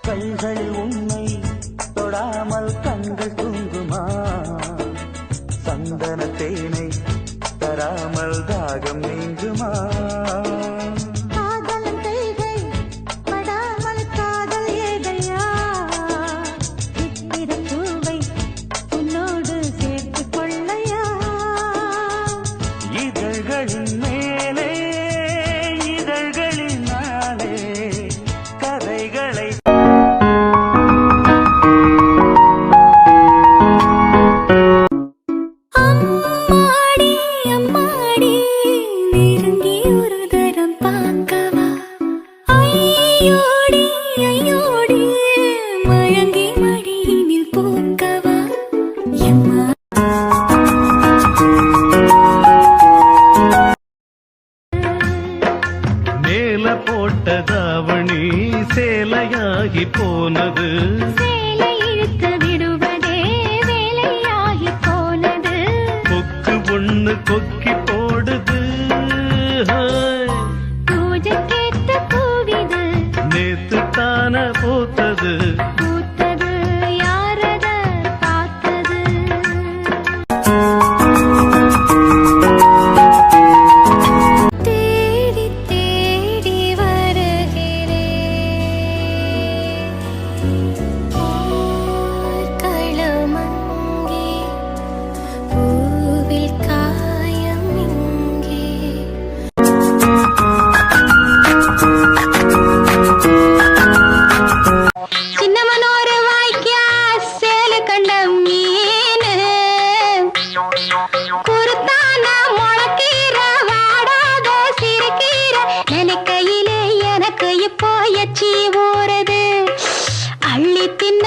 கண்களில் உன்னை தொடாமல் கண்கள் தூங்குமா? சந்தன தேனை தராமல் தாகம் நீங்குமா? போட்டதாவணி சேலையாகி போனது. பாயச்சி ஊறது. அள்ளி தின்ன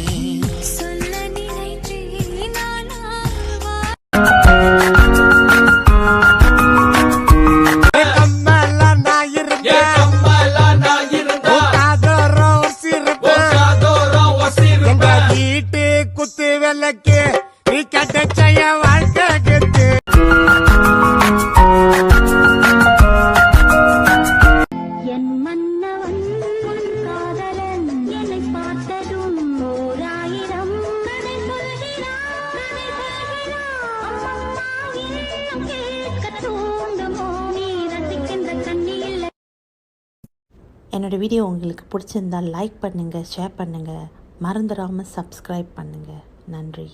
என்னோடய வீடியோ உங்களுக்கு பிடிச்சிருந்தால் லைக் பண்ணுங்கள் ஷேர் பண்ணுங்கள் மறந்துடாமல் சப்ஸ்கிரைப் பண்ணுங்கள் நன்றி.